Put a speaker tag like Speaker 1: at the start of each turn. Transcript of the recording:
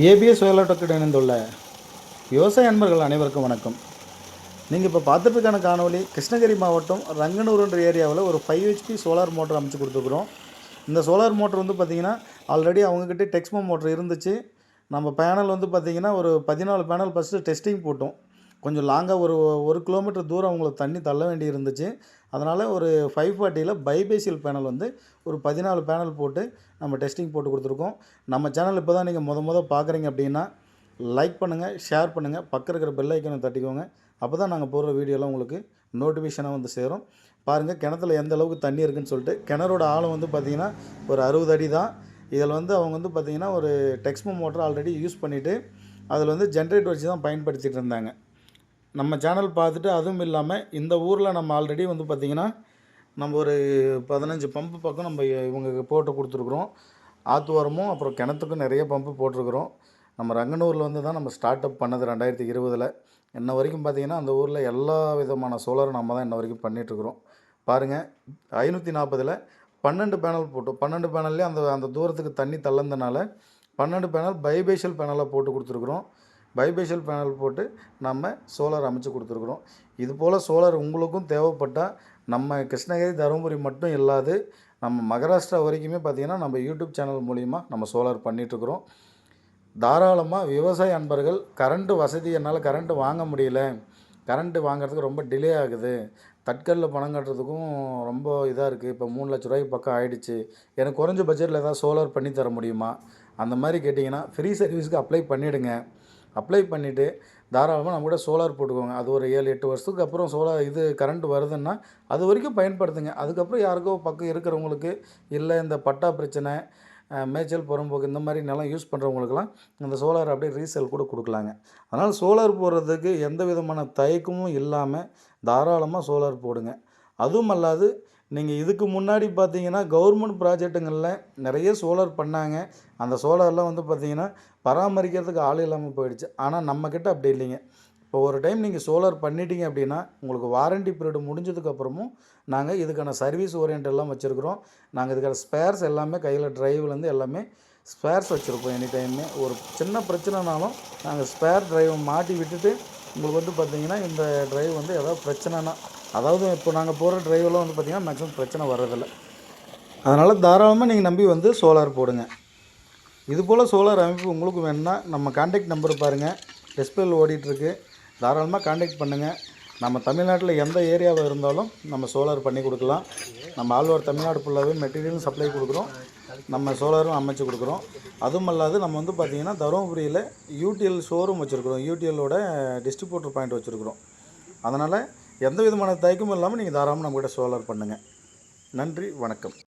Speaker 1: ABS வயலாட்டத்துடன் இணைந்துள்ள விவசாய அன்பர்கள் அனைவருக்கும் வணக்கம். நீங்கள் இப்போ பார்த்துட்டுருக்கான காணொலி கிருஷ்ணகிரி மாவட்டம் ரங்கனூர்ன்ற ஏரியாவில் ஒரு ஃபைவ் ஹெச்பி சோலார் மோட்டர் அமைச்சு கொடுத்துருக்குறோம். இந்த சோலார் மோட்டர் வந்து பார்த்திங்கன்னா ஆல்ரெடி அவங்கக்கிட்ட டெக்ஸ்மோ மோட்டர் இருந்துச்சு. நம்ம பேனல் வந்து பார்த்திங்கன்னா ஒரு பதினாலு பேனல் ஃபஸ்ட்டு டெஸ்டிங் போட்டோம். கொஞ்சம் லாங்காக ஒரு ஒரு கிலோமீட்டர் தூரம் அவங்களுக்கு தண்ணி தள்ள வேண்டி இருந்துச்சு அதனால் ஒரு ஃபைவ் ஃபார்ட்டியில் பைபேசியல் பேனல் வந்து ஒரு பதினாலு பேனல் போட்டு நம்ம டெஸ்டிங் போட்டு கொடுத்துருக்கோம். நம்ம சேனல் இப்போ தான் நீங்கள் முத முத பார்க்குறீங்க அப்படின்னா லைக் பண்ணுங்கள் ஷேர் பண்ணுங்கள் பக்கம் இருக்கிற பெல் ஐக்கனை தட்டிக்கோங்க. அப்போ தான் நாங்கள் போடுற வீடியோலாம் உங்களுக்கு நோட்டிஃபிகேஷனாக வந்து சேரும். பாருங்கள் கிணத்துல எந்த அளவுக்கு தண்ணி இருக்குன்னு சொல்லிட்டு கிணறோட ஆழம் வந்து பார்த்திங்கன்னா ஒரு அறுபது அடி தான். இதில் வந்து அவங்க வந்து பார்த்திங்கன்னா ஒரு டெக்ஸ்மோ மோட்டர் ஆல்ரெடி யூஸ் பண்ணிவிட்டு அதில் வந்து ஜென்ரேட்டர் வச்சு தான் பயன்படுத்திகிட்டு இருந்தாங்க. நம்ம சேனல் பார்த்துட்டு அதுவும் இல்லாமல் இந்த ஊரில் நம்ம ஆல்ரெடி வந்து பார்த்திங்கன்னா நம்ம ஒரு பதினஞ்சு பம்பு பக்கம் நம்ம இவங்க போட்டு கொடுத்துருக்குறோம். ஆத்துவாரமும் அப்புறம் கிணத்துக்கும் நிறைய பம்பு போட்டிருக்குறோம். நம்ம ரங்கனூரில் வந்து தான் நம்ம ஸ்டார்ட் அப் பண்ணது ரெண்டாயிரத்தி இருபதில். இன்ன வரைக்கும் பார்த்திங்கன்னா அந்த ஊரில் எல்லா விதமான சோலாரும் நம்ம தான் இன்ன வரைக்கும் பண்ணிகிட்ருக்குறோம் பாருங்கள் ஐநூற்றி நாற்பதில் பன்னெண்டு பேனல் போட்டோம். பன்னெண்டு பேனல்லே அந்த அந்த தூரத்துக்கு தண்ணி தள்ளந்தனால பன்னெண்டு பேனல் பைபேஷியல் பேனலாக போட்டு கொடுத்துருக்குறோம். பைபேஷியல் பேனல் போட்டு நம்ம சோலார் அமைச்சு கொடுத்துருக்குறோம். இது போல் சோலார் உங்களுக்கும் தேவைப்பட்டால் நம்ம கிருஷ்ணகிரி தருமபுரி மட்டும் இல்லாது நம்ம மகாராஷ்டிரா வரைக்குமே பார்த்திங்கன்னா நம்ம யூடியூப் சேனல் மூலிமா நம்ம சோலார் பண்ணிகிட்ருக்குறோம் தாராளமாக விவசாய அன்பர்கள் கரண்ட்டு வசதி என்னால் கரண்ட்டு வாங்க முடியல. கரண்ட்டு வாங்குறதுக்கு ரொம்ப டிலே ஆகுது. தட்கலில் பணம் கட்டுறதுக்கும் ரொம்ப இதாக இருக்குது இப்போ மூணு லட்ச ரூபாய்க்கு பக்கம் ஆயிடுச்சு. எனக்கு குறைஞ்ச பட்ஜெட்டில் ஏதாவது சோலார் பண்ணி தர முடியுமா? அந்த மாதிரி கேட்டிங்கன்னா ஃப்ரீ சர்வீஸ்க்கு அப்ளை பண்ணிவிடுங்க அப்ளை பண்ணிவிட்டு தாராளமாக நம்ம கூட சோலார் போட்டுக்கோங்க. அது ஒரு ஏழு எட்டு வருஷத்துக்கு அப்புறம் சோலார் இது கரண்ட் வருதுன்னா அது வரைக்கும் பயன்படுத்துங்க. அதுக்கப்புறம் யாருக்கோ பக்கம் இருக்கிறவங்களுக்கு இல்லை இந்த பட்டா பிரச்சனை மேய்ச்சல் புறம்போக்கு இந்த மாதிரி நிலம் யூஸ் பண்ணுறவங்களுக்குலாம் இந்த சோலார் அப்படியே ரீசேல் கூட கொடுக்கலாங்க. அதனால் சோலார் போடுறதுக்கு எந்த விதமான தயக்கமும் இல்லாமல் தாராளமாக சோலார் போடுங்க. அதுவும் அல்லாது நீங்கள் இதுக்கு முன்னாடி பார்த்தீங்கன்னா கவர்மெண்ட் ப்ராஜெக்ட்டுங்களில் நிறைய சோலார் பண்ணாங்க. அந்த சோலார்லாம் வந்து பார்த்தீங்கன்னா பராமரிக்கிறதுக்கு ஆள் இல்லாமல் போயிடுச்சு. ஆனால் நம்மக்கிட்ட அப்படி இல்லைங்க. இப்போ ஒரு டைம் நீங்கள் சோலார் பண்ணிட்டீங்க அப்படின்னா உங்களுக்கு வாரண்டி பீரியட் முடிஞ்சதுக்கப்புறமும் நாங்கள் இதுக்கான சர்வீஸ் ஓரியன்ட் எல்லாம் வச்சுருக்குறோம். நாங்கள் இதுக்கான ஸ்பேர்ஸ் எல்லாமே கையில் டிரைவ்லேருந்து எல்லாமே ஸ்பேர்ஸ் வச்சுருப்போம் எனி டைமே ஒரு சின்ன பிரச்சனைனாலும் நாங்கள் ஸ்பேர் டிரைவை மாட்டி விட்டுட்டு உங்களுக்கு வந்து பார்த்தீங்கன்னா இந்த டிரைவ் வந்து ஏதாவது பிரச்சனைனா அதாவது இப்போ நாங்கள் போகிற டிரைவெல்லாம் வந்து பார்த்திங்கன்னா மேக்ஸிமம் பிரச்சனை வர்றதில்ல. அதனால் தாராளமாக நீங்கள் நம்பி வந்து சோலார் போடுங்க. இது போல் சோலார் அமைப்பு உங்களுக்கு வேணும்னா நம்ம காண்டாக்ட் நம்பர் பாருங்கள் டிஸ்பிளேல ஓடிட்டுருக்கு. தாராளமாக காண்டாக்ட் பண்ணுங்கள் நம்ம தமிழ்நாட்டில் எந்த ஏரியாவில் இருந்தாலும் நம்ம சோலார் பண்ணி கொடுக்கலாம். நம்ம ஆழ்வார் தமிழ்நாடு ஃபுல்லாகவே மெட்டீரியலும் சப்ளை கொடுக்குறோம். நம்ம சோலாரும் அமைச்சு கொடுக்குறோம். அதுவும் அல்லாது நம்ம வந்து பார்த்திங்கன்னா தருமபுரியில் யூடிஎல் ஷோரூம் வச்சுருக்குறோம். யூடிஎல்லோட டிஸ்ட்ரிபியூட்டர் பாயிண்ட் வச்சுருக்குறோம். அதனால் எந்த விதமான தயக்கமும் இல்லாமல் நீங்கள் தாராளமாக நம்மக்கிட்ட சோலார் பண்ணுங்கள் நன்றி வணக்கம்.